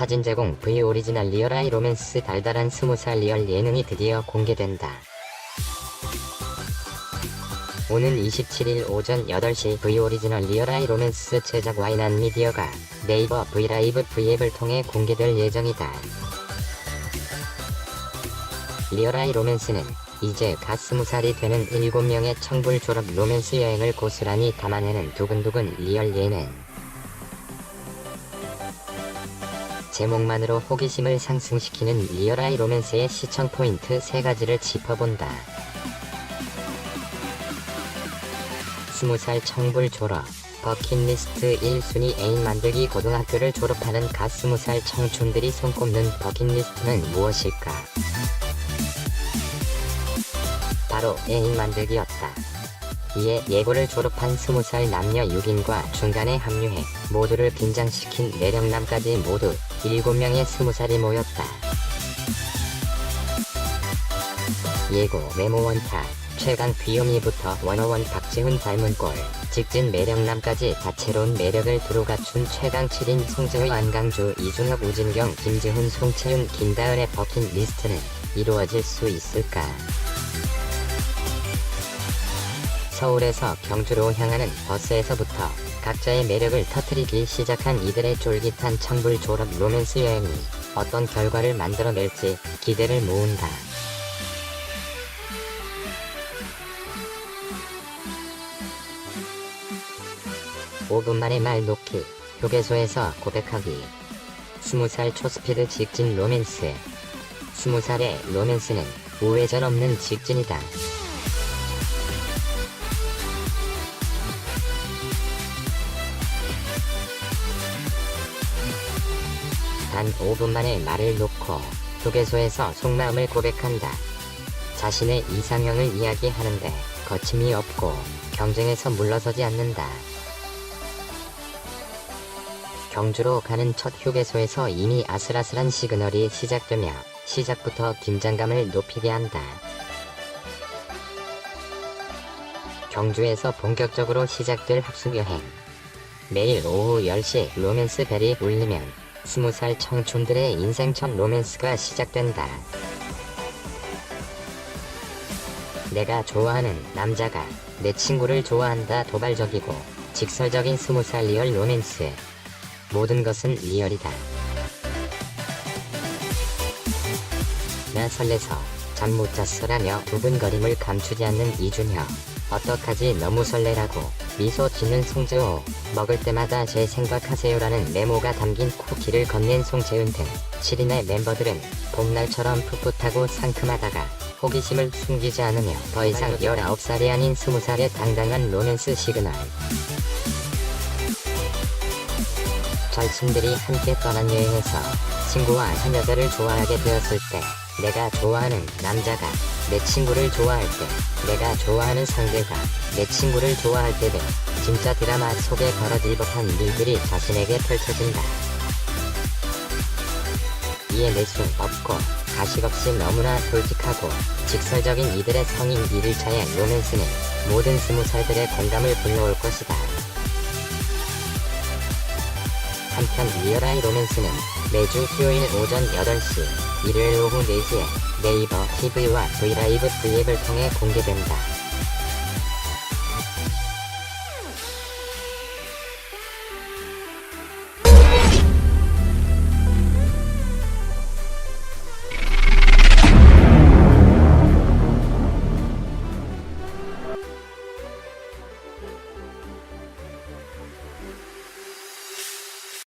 사진 제공 V 오리지널 리얼아이 로맨스 달달한 20살 리얼 예능이 드디어 공개된다. 오는 27일 오전 8시 V 오리지널 리얼아이 로맨스 제작 와이난 미디어가 네이버 브이라이브 V앱을 통해 공개될 예정이다. 리얼아이 로맨스는 이제 갓 20살이 되는 7명의 청불 졸업 로맨스 여행을 고스란히 담아내는 두근두근 리얼 예능. 제목만으로 호기심을 상승시키는 리얼아이 로맨스의 시청 포인트 3가지를 짚어본다. 20살 청불 졸업, 버킷리스트 1순위 애인 만들기 고등학교를 졸업하는 갓 20살 청춘들이 손꼽는 버킷리스트는 무엇일까? 바로 애인 만들기였다. 이에 예고를 졸업한 20살 남녀 6인과 중간에 합류해 모두를 긴장시킨 매력남까지 모두 7명의 20살이 모였다. 예고 메모 원타 최강 귀요미부터 원어원 박지훈 닮은 꼴 직진 매력남까지 다채로운 매력을 두루 갖춘 최강 7인 송재의 안강주 이중혁 우진경 김지훈 송채윤 김다은의 버킷리스트는 이루어질 수 있을까? 서울에서 경주로 향하는 버스에서부터 각자의 매력을 터뜨리기 시작한 이들의 쫄깃한 청불 졸업 로맨스 여행이 어떤 결과를 만들어낼지 기대를 모은다. 오분 만에 말 놓기, 휴게소에서 고백하기. 20살 초스피드 직진 로맨스. 20살의 로맨스는 우회전 없는 직진이다. 단 5분 만에 말을 놓고 휴게소에서 속마음을 고백한다. 자신의 이상형을 이야기하는데 거침이 없고 경쟁에서 물러서지 않는다. 경주로 가는 첫 휴게소에서 이미 아슬아슬한 시그널이 시작되며 시작부터 긴장감을 높이게 한다. 경주에서 본격적으로 시작될 학습 여행. 매일 오후 10시 로맨스 벨이 울리면 20살 청춘들의 인생 첫 로맨스가 시작된다. 내가 좋아하는 남자가 내 친구를 좋아한다 도발적이고 직설적인 20살 리얼 로맨스. 모든 것은 리얼이다. 나 설레서 잠 못 잤어라며 두근거림을 감추지 않는 이준혁. 어떡하지 너무 설레라고 미소 짓는 송재호. 먹을 때마다 제 생각하세요라는 메모가 담긴 쿠키를 건넨 송재은 등 7인의 멤버들은 봄날처럼 풋풋하고 상큼하다가 호기심을 숨기지 않으며 더 이상 19살이 아닌 20살의 당당한 로맨스 시그널. 절친들이 함께 떠난 여행에서 친구와 한 여자를 좋아하게 되었을 때 내가 좋아하는 남자가 내 친구를 좋아할 때 내가 좋아하는 상대가 내 친구를 좋아할 때 등 진짜 드라마 속에 벌어질 법한 일들이 자신에게 펼쳐진다. 이에 내숭 없고 가식 없이 너무나 솔직하고 직설적인 이들의 성인 1일차의 로맨스는 모든 스무 살들의 공감을 불러올 것이다. 한편 리얼아이 로맨스는 매주 수요일 오전 8시, 일요일 오후 4시에 네이버 TV와 브이라이브 V앱을 통해 공개된다.